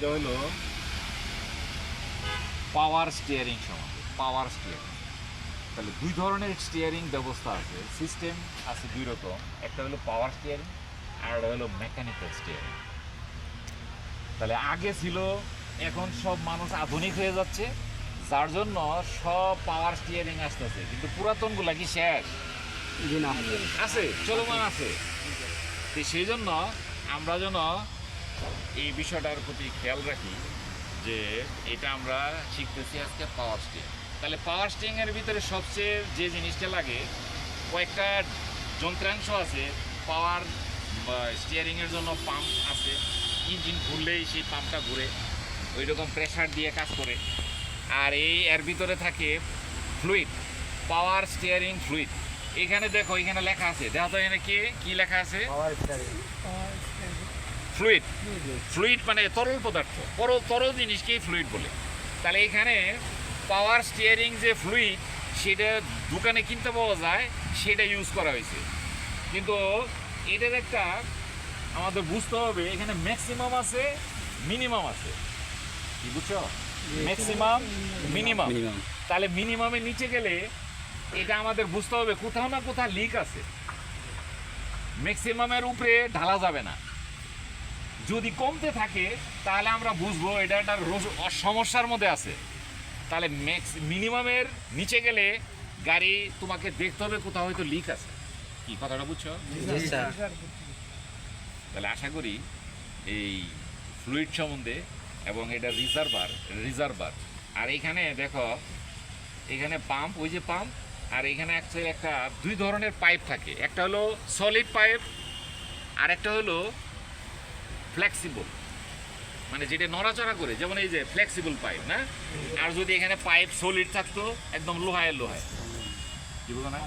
এটা হলো power steering সম্বন্ধে পাওয়ার স্টিয়ারিং তাহলে দুই ধরনের স্টিয়ারিং ব্যবস্থা আছে। সিস্টেম আছে দুই রকম। একটা হলো পাওয়ার স্টিয়ারিং আর একটা হলো মেকানিক্যাল স্টিয়ারিং তাহলে আগে ছিল এখন সব মানুষ আধুনিক হয়ে যাচ্ছে। যার জন্য সব পাওয়ার স্টিয়ারিং আসতেছে। কিন্তু পুরাতনগুলা কি শেষ? আছে চলমান আছে। তো সেই জন্য আমরা যেন এই বিষয়টার প্রতি খেয়াল রাখি যে এটা আমরা শিখতেছি আজকে পাওয়ার স্টিং তাহলে পাওয়ার স্টিং এর ভিতরে সবচেয়ে যে জিনিসটা লাগে কয়েকটা যন্ত্রাংশ আছে পাওয়ার স্টিয়ারিং এর জন্য পাম্প আছে। ইঞ্জিন ঘুরলেই সেই পাম্পটা ঘুরে ওই রকম প্রেশার দিয়ে কাজ করে। আর এই এর ভিতরে থাকে ফ্লুইড পাওয়ার স্টিয়ারিং ফ্লুইড এখানে দেখো এখানে লেখা আছে। দেখো তো এখানে কি কি লেখা আছে? পাওয়ার স্টারিং ফ্লুইড ফ্লুইড মানে তরল পদার্থ তরল তরল জিনিসকেই ফ্লুইড বলে। তাহলে এখানে পাওয়ার স্টিয়ারিং যে ফ্লুইড সেটা দোকানে কিনতে পাওয়া যায় সেটা ইউজ করা হয়েছে। কিন্তু এটার একটা আমাদের বুঝতে হবে এখানে ম্যাক্সিমাম আছে মিনিমাম আছে। কি বুঝছ? ম্যাক্সিমাম মিনিমাম মিনিমাম তাহলে মিনিমামের নিচে গেলে এটা আমাদের বুঝতে হবে কোথাও না কোথাও লিক আছে। ম্যাক্সিমামের উপরে ঢালা যাবে না। যদি কমতে থাকে তাহলে আমরা বুঝব এটা একটা রোজ- সমস্যার মধ্যে আছে। তাহলে ম্যাক্স মিনিমামের নিচে গেলে গাড়ি তোমাকে দেখতে হবে কোথাও হয়তো লিক আছে। কি কথাটা বুঝছ? তাহলে আশা করি এই ফ্লুইড সম্বন্ধে এবং এটা রিজার্ভার রিজার্ভার আর এখানে দেখো এখানে পাম্প ওই যে পাম্প আর এখানে অ্যাকচুয়ালি একটা দুই ধরনের পাইপ থাকে। একটা হলো সলিড পাইপ আর একটা হলো ফ্লেক্সিবল মানে যেটা নড়াচড়া করে, যেমন এই যে ফ্লেক্সিবল পাইপ না? আর যদি এখানে পাইপ সলিড থাকতো, একদম লোহায় লোহায়। কি বলব না?